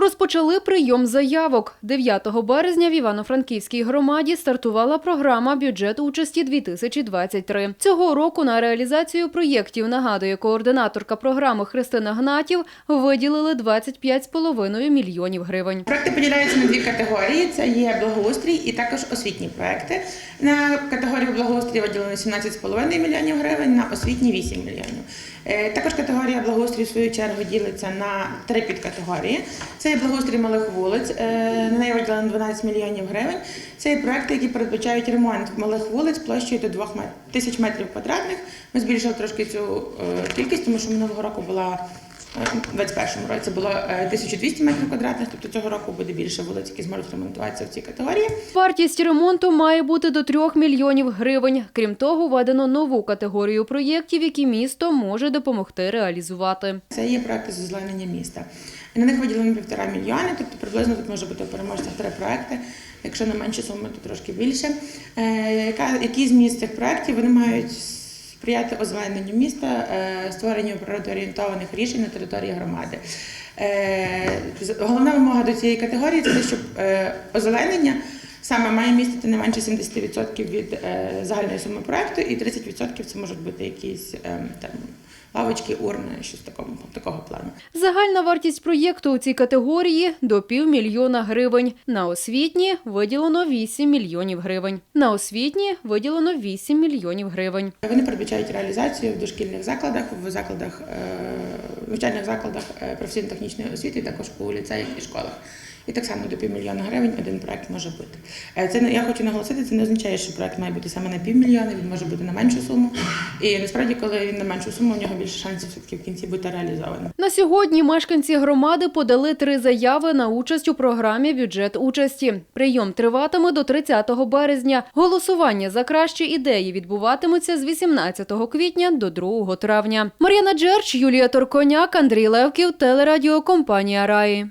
Розпочали прийом заявок. 9 березня в Івано-Франківській громаді стартувала програма бюджет участі 2023. Цього року на реалізацію проєктів, нагадує координаторка програми Христина Гнатів, виділили 25,5 мільйонів гривень. Проекти поділяються на дві категорії: це є благоустрій і також освітні проекти. На категорію благоустрій виділено 17,5 мільйонів гривень, на освітні 8 мільйонів. Е, Також категорія благоустрій в свою чергу ділиться на три підкатегорії. Це є благоустрій малих вулиць, е, на неї виділено 12 мільйонів гривень. Це є проекти, які передбачають ремонт малих вулиць площею до 2 тисяч метрів квадратних. Ми збільшили трошки цю е, кількість, тому що минулого року була у 21-му році було е, 1200 метрів квадратних, тобто цього року буде більше вулиць, які зможуть ремонтуватися в цій категорії. Вартість ремонту має бути до 3 мільйонів гривень. Крім того, введено нову категорію проєктів, які місто може допомогти реалізувати. Це є проекти з озеленення міста. На них виділено півтора мільйони, тобто приблизно тут може бути переможцях три проекти. Якщо на менші суми, то трошки більше. Е, які зміст цих проєктів вони мають сприяти озелененню міста, е, створенню природоорієнтованих рішень на території громади. Е, Головна вимога до цієї категорії це те, щоб е, озеленення саме має містити не менше 70% від е, загальної суми проекту, і 30% це можуть бути якісь е, там лавочки, урни, щось такого, такого плану. Загальна вартість проєкту у цій категорії до півмільйона гривень. На освітні виділено 8 мільйонів гривень. На освітні виділено 8 мільйонів гривень. Вони передбачають реалізацію в дошкільних закладах, в закладах, е, навчальних закладах професійно-технічної освіти, також у ліцеях і школах. І так само до півмільйона гривень один проект може бути. Е, Це я хочу наголосити, це не означає, що проект має бути саме на півмільйона, він може бути на меншу суму. І насправді, коли він на меншу суму, у нього більше шансів все-таки в кінці бути реалізованим. На сьогодні мешканці громади подали три заяви на участь у програмі бюджет участі. Прийом триватиме до 30 березня. Голосування за кращі ідеї відбуватиметься з 18 квітня до 2 травня. Мар'яна Джерч, Юлія Торконяк, Андрій Левків, телерадіокомпанія Раї.